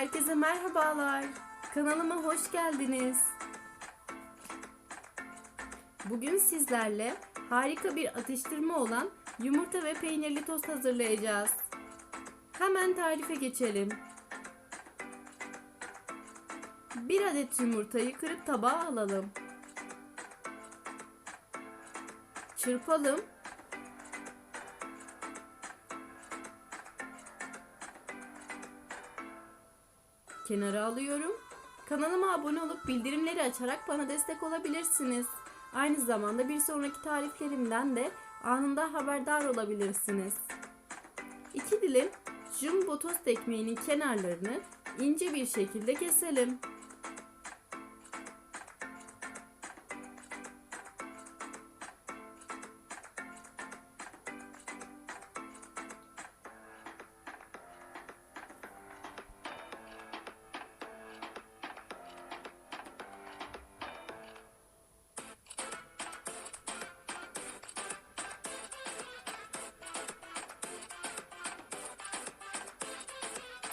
Herkese merhabalar. Kanalıma hoş geldiniz. Bugün sizlerle harika bir atıştırma olan yumurta ve peynirli tost hazırlayacağız. Hemen tarife geçelim. 1 adet yumurtayı kırıp tabağa alalım. Çırpalım. Kenara alıyorum. Kanalıma abone olup bildirimleri açarak bana destek olabilirsiniz. Aynı zamanda bir sonraki tariflerimden de anında haberdar olabilirsiniz. 2 dilim jumbo tost ekmeğinin kenarlarını ince bir şekilde keselim.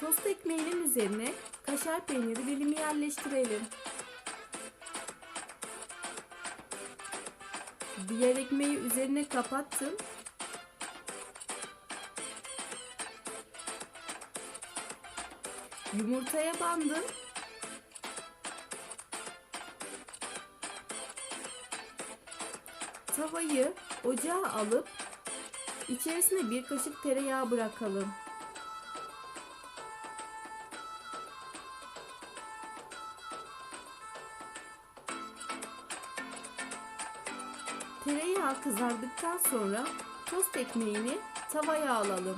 Tost ekmeğinin üzerine kaşar peyniri dilimi yerleştirelim. Diğer ekmeği üzerine kapattım. Yumurtaya bandım. Tavayı ocağa alıp içerisine bir kaşık tereyağı bırakalım. Tereyağı kızardıktan sonra tost ekmeğini tavaya alalım.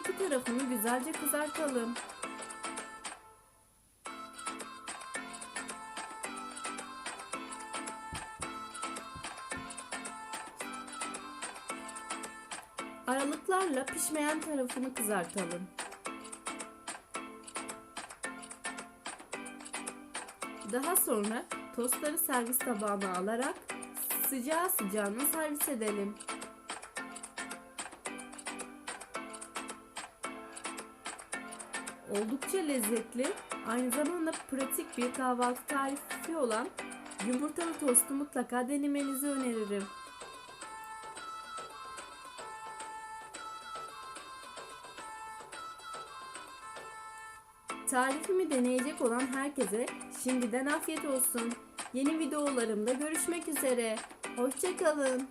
İki tarafını güzelce kızartalım. Aralıklarla pişmeyen tarafını kızartalım. Daha sonra tostları servis tabağına alarak sıcağı sıcağına servis edelim. Oldukça lezzetli, aynı zamanda pratik bir kahvaltı tarifi olan yumurtalı tostu mutlaka denemenizi öneririm. Tarifimi deneyecek olan herkese şimdiden afiyet olsun. Yeni videolarımda görüşmek üzere. Hoşçakalın.